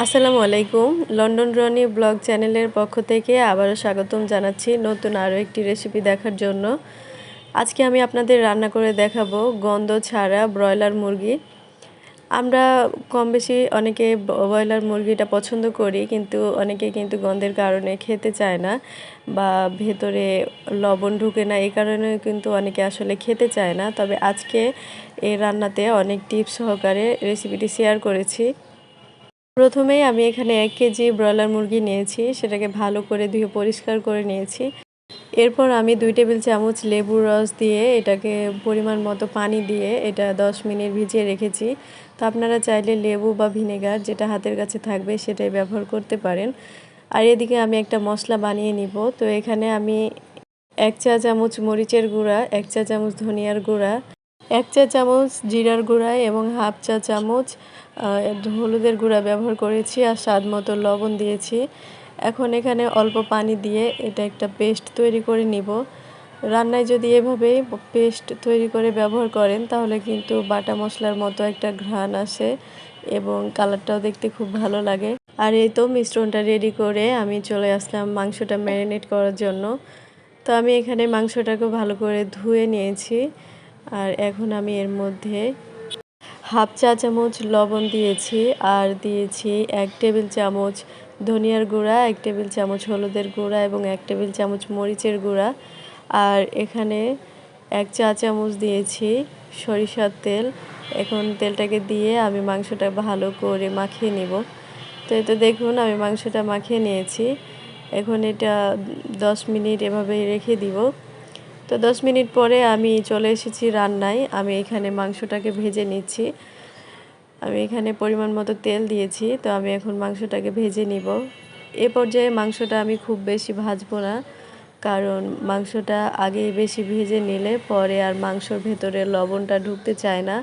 আসসালামু আলাইকুম। London Roni blog চ্যানেলের পক্ষ থেকে আবারও স্বাগতম জানাচ্ছি নতুন আরও একটি রেসিপি দেখার জন্য। আজকে আমি আপনাদের রান্না করে দেখাবো গন্ধ ছাড়া ব্রয়লার মুরগি। আমরা কম বেশি অনেকে ব্রয়লার মুরগিটা পছন্দ করি, কিন্তু অনেকে কিন্তু গন্ধের কারণে খেতে চায় না বা ভেতরে লবণ ঢুকে না, এই কারণে কিন্তু অনেকে আসলে খেতে চায় না। তবে আজকে এই রান্নাতে অনেক টিপস সহকারে রেসিপিটি শেয়ার করেছি। প্রথমেই আমি এখানে এক কেজি ব্রয়লার মুরগি নিয়েছি, সেটাকে ভালো করে ধুয়ে পরিষ্কার করে নিয়েছি। এরপর আমি দুই টেবিল চামচ লেবুর রস দিয়ে এটাকে পরিমাণ মতো পানি দিয়ে এটা দশ মিনিট ভিজিয়ে রেখেছি। তো আপনারা চাইলে লেবু বা ভিনেগার যেটা হাতের কাছে থাকবে সেটাই ব্যবহার করতে পারেন। আর এদিকে আমি একটা মশলা বানিয়ে নিব। তো এখানে আমি এক চা চামচ মরিচের গুঁড়া, এক চা চামচ ধনিয়ার গুঁড়া এক চা চামচ জিরার গুঁড়া এবং হাফ চা চামচ হলুদের গুঁড়া ব্যবহার করেছি আর স্বাদ মতো লবণ দিয়েছি। এখন এখানে অল্প পানি দিয়ে এটা একটা পেস্ট তৈরি করে নিব। রান্নায় যদি এভাবে পেস্ট তৈরি করে ব্যবহার করেন, তাহলে কিন্তু বাটা মশলার মতো একটা ঘ্রাণ আসে এবং কালারটাও দেখতে খুব ভালো লাগে। আর এই তো মিশ্রণটা রেডি করে আমি চলে আসলাম মাংসটা ম্যারিনেট করার জন্য। তো আমি এখানে মাংসটাকে ভালো করে ধুয়ে নিয়েছি। আর এখন আমি এর মধ্যে হাফ চা চামচ লবণ দিয়েছি, আর দিয়েছি এক টেবিল চামচ ধনিয়ার গুঁড়া, এক টেবিল চামচ হলুদের গুঁড়া এবং এক টেবিল চামচ মরিচের গুঁড়া। আর এখানে এক চা চামচ দিয়েছি সরিষার তেল। এখন তেলটাকে দিয়ে আমি মাংসটা ভালো করে মাখিয়ে নিব। তো এতে দেখুন, আমি মাংসটা মাখিয়ে নিয়েছি। এখন এটা দশ মিনিট এভাবে রেখে দিব। তো দশ মিনিট পরে আমি চলে এসেছি রান্নায়। আমি এখানে মাংসটাকে ভেজে নিচ্ছি। আমি এখানে পরিমাণ মতো তেল দিয়েছি, তো আমি এখন মাংসটাকে ভেজে নিব। এ পর্যায়ে মাংসটা আমি খুব বেশি ভাজবো না, কারণ মাংসটা আগেই বেশি ভেজে নিলে পরে আর মাংসর ভেতরে লবণটা ঢুকতে চায় না।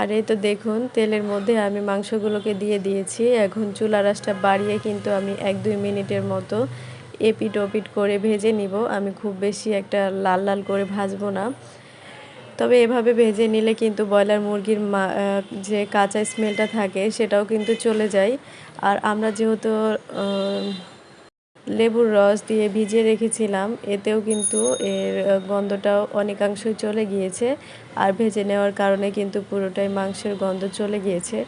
আর এই তো দেখুন, তেলের মধ্যে আমি মাংসগুলোকে দিয়ে দিয়েছি। এখন চুলা রাসটা বাড়িয়ে কিন্তু আমি এক দুই মিনিটের মতো এপিট ওপিট করে ভেজে নিব। আমি খুব বেশি একটা লাল লাল করে ভাজবো না। তবে এভাবে ভেজে নিলে কিন্তু ব্রয়লার মুরগির যে কাঁচা স্মেলটা থাকে সেটাও কিন্তু চলে যায়। আর আমরা যেহেতু লেবুর রস দিয়ে ভিজিয়ে রেখেছিলাম, এতেও কিন্তু এর গন্ধটাও অনেকাংশই চলে গিয়েছে। আর ভেজে নেওয়ার কারণে কিন্তু পুরোটাই মাংসের গন্ধ চলে গিয়েছে।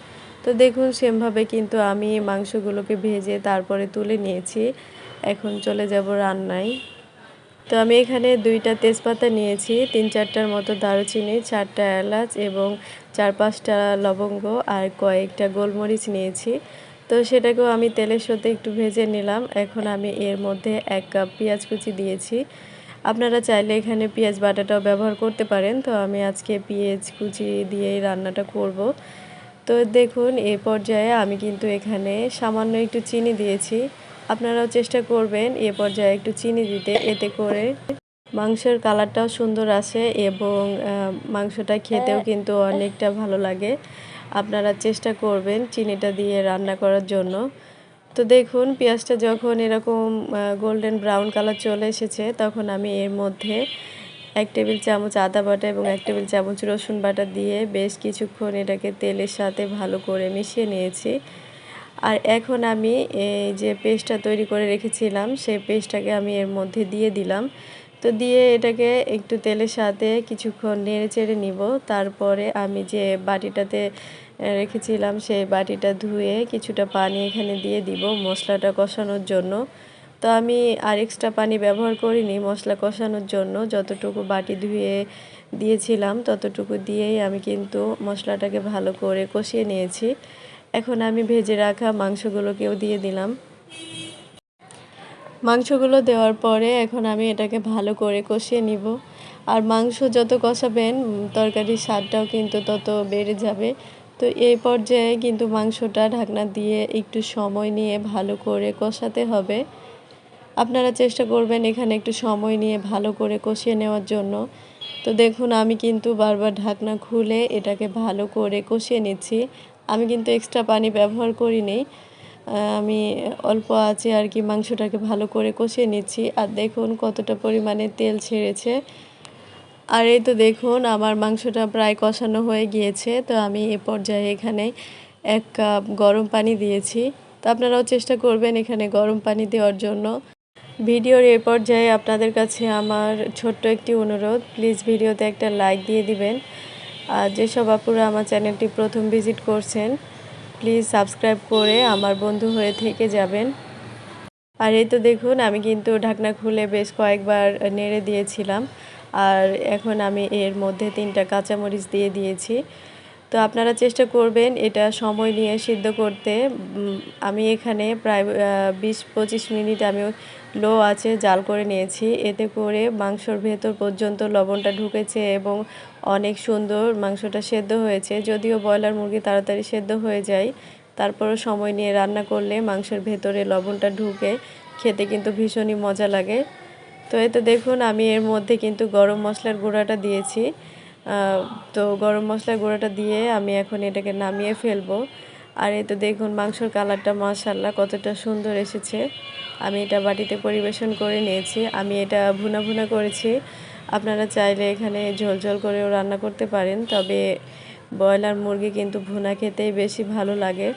তো দেখুন, সেমভাবে কিন্তু আমি মাংসগুলোকে ভেজে তারপরে তুলে নিয়েছি। এখন চলে যাব রান্নায়। তো আমি এখানে দুইটা তেজপাতা নিয়েছি, তিন চারটার মতো দারুচিনি, চারটা এলাচ এবং চার পাঁচটা লবঙ্গ আর কয়েকটা গোলমরিচ নিয়েছি। তো সেটাকেও আমি তেলের সাথে একটু ভেজে নিলাম। এখন আমি এর মধ্যে এক কাপ পেঁয়াজ কুচি দিয়েছি। আপনারা চাইলে এখানে পেঁয়াজ বাটাটাও ব্যবহার করতে পারেন। তো আমি আজকে পেঁয়াজ কুচি দিয়েই রান্নাটা করব। তো দেখুন, এ পর্যায়ে আমি কিন্তু এখানে সামান্য একটু চিনি দিয়েছি। আপনারাও চেষ্টা করবেন এ পর্যায়ে একটু চিনি দিতে, এতে করে মাংসের কালারটাও সুন্দর আসে এবং মাংসটা খেতেও কিন্তু অনেকটা ভালো লাগে। আপনারা চেষ্টা করবেন চিনিটা দিয়ে রান্না করার জন্য। তো দেখুন, পেঁয়াজটা যখন এরকম গোল্ডেন ব্রাউন কালার চলে এসেছে, তখন আমি এর মধ্যে এক টেবিল চামচ আদা বাটা এবং এক টেবিল চামচ রসুন বাটা দিয়ে বেশ কিছুক্ষণ এটাকে তেলের সাথে ভালো করে মিশিয়ে নিয়েছি। আর এখন আমি এই যে পেস্টটা তৈরি করে রেখেছিলাম, সেই পেস্টটাকে আমি এর মধ্যে দিয়ে দিলাম। তো দিয়ে এটাকে একটু তেলের সাথে কিছুক্ষণ নেড়ে চেড়ে নিব। তারপরে আমি যে বাটিটাতে রেখেছিলাম, সেই বাটিটা ধুয়ে কিছুটা পানি এখানে দিয়ে দিব মশলাটা কষানোর জন্য। তো আমি আর এক্সট্রা পানি ব্যবহার করিনি মশলা কষানোর জন্য। যতটুকু বাটি ধুয়ে দিয়েছিলাম, ততটুকু দিয়েই আমি কিন্তু মশলাটাকে ভালো করে কষিয়ে নিয়েছি। এখন আমি ভেজে রাখা মাংসগুলোকেও দিয়ে দিলাম। মাংসগুলো দেওয়ার পরে এখন আমি এটাকে ভালো করে কষিয়ে নিব। আর মাংস যত কষাবেন তরকারির স্বাদটাও কিন্তু তত বেড়ে যাবে। তো এই পর্যায়ে কিন্তু মাংসটা ঢাকনা দিয়ে একটু সময় নিয়ে ভালো করে কষাতে হবে। আপনারা চেষ্টা করবেন এখানে একটু সময় নিয়ে ভালো করে কষিয়ে নেওয়ার জন্য। তো দেখুন, আমি কিন্তু বারবার ঢাকনা খুলে এটাকে ভালো করে কষিয়ে নিচ্ছি। আমি কিন্তু এক্সট্রা পানি ব্যবহার করিনি। আমি অল্প আছে আর কি মাংসটাকে ভালো করে কষিয়ে নিচ্ছি। আর দেখুন কতটা পরিমাণে তেল ছেড়েছে। আর এই তো দেখুন আমার মাংসটা প্রায় কষানো হয়ে গিয়েছে। তো আমি এ পর্যায়ে এখানে এক কাপ গরম পানি দিয়েছি। তো আপনারাও চেষ্টা করবেন এখানে গরম পানি দেওয়ার জন্য। ভিডিওর এ পর্যায়ে আপনাদের কাছে আমার ছোট্ট একটি অনুরোধ। প্লিজ ভিডিওতে একটা লাইক দিয়ে দিবেন। যেসব আপুরা আমার চ্যানেলটি প্রথম ভিজিট করছেন, প্লিজ সাবস্ক্রাইব করে আমার বন্ধু হয়ে থেকে যাবেন। আর এই তো দেখুন, আমি কিন্তু ঢাকনা খুলে বেশ কয়েকবার নেড়ে দিয়েছিলাম। আর এখন আমি এর মধ্যে তিনটা কাঁচামরিচ দিয়ে দিয়েছি। তো আপনারা চেষ্টা করবেন এটা সময় নিয়ে সিদ্ধ করতে। আমি এখানে প্রায় বিশ পঁচিশ মিনিট আমি লো আছে, জাল করে নিয়েছি। এতে করে মাংসর ভেতর পর্যন্ত লবণটা ঢুকেছে এবং অনেক সুন্দর মাংসটা সেদ্ধ হয়েছে। যদিও ব্রয়লার মুরগি তাড়াতাড়ি সেদ্ধ হয়ে যায়, তারপরও সময় নিয়ে রান্না করলে মাংসের ভেতরে লবণটা ঢুকে খেতে কিন্তু ভীষণই মজা লাগে। তো এতে দেখুন, আমি এর মধ্যে কিন্তু গরম মশলার গুঁড়াটা দিয়েছি। তো গরম মশলা গুঁড়োটা দিয়ে আমি এখন এটাকে নামিয়ে ফেলব। আর এই তো দেখুন, মাংসর কালারটা মাশাল্লাহ কতটা সুন্দর এসেছে। আমি এটা বাটিতে পরিবেশন করে নিয়েছি। আমি এটা ভুনা ভুনা করেছি। আপনারা চাইলে এখানে ঝোল ঝোল করেও রান্না করতে পারেন, তবে ব্রয়লার মুরগি কিন্তু ভুনা খেতেই বেশি ভালো লাগে।